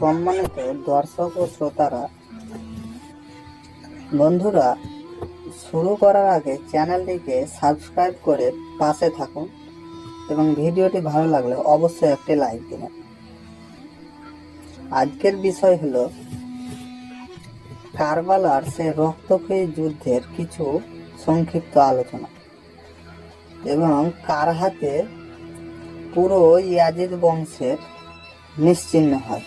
সম্মানিত দর্শক ও শ্রোতারা, বন্ধুরা, শুরু করার আগে চ্যানেলটিকে সাবস্ক্রাইব করে পাশে থাকুন এবং ভিডিওটি ভালো লাগলে অবশ্যই একটি লাইক দিন আজকের বিষয় হলো কারবালার সে রক্তক্ষয়ী যুদ্ধের কিছু সংক্ষিপ্ত আলোচনা এবং কার হাতে পুরো ইয়াজিদ বংশের নিশ্চিহ্ন হয়।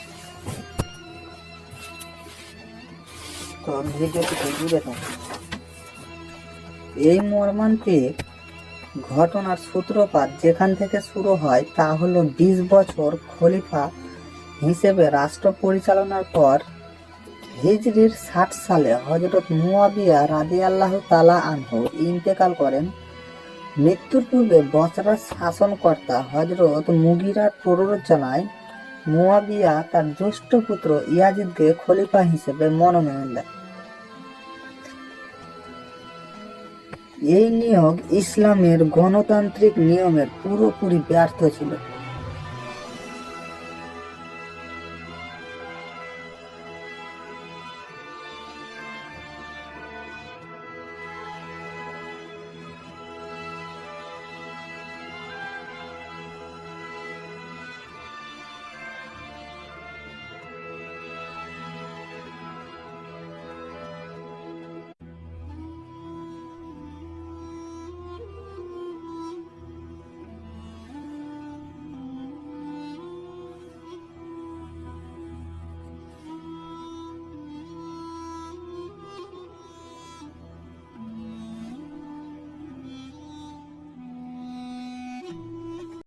তো ভিডিওটিকে জুড়ে থাকুন এই মর্মান্তিক ঘটনার সূত্রপাত যেখান থেকে শুরু হয়, তা হলো বিশ বছর খলিফা হিসেবে রাষ্ট্র পরিচালনার পর হিজরির ষাট সালে হজরত মুয়াবিয়া রাদি আল্লাহ তালা আনহু ইন্তেকাল করেন। মৃত্যুর পূর্বে বছরের শাসনকর্তা হজরত মুগিরার প্ররোচনায় মুয়াবিয়া তার জ্যেষ্ঠ পুত্র ইয়াজিদকে খলিফা হিসেবে মনোনয়ন দেয়। এই নিয়োগ ইসলামের গণতান্ত্রিক নিয়মের পুরোপুরি ব্যর্থ ছিল।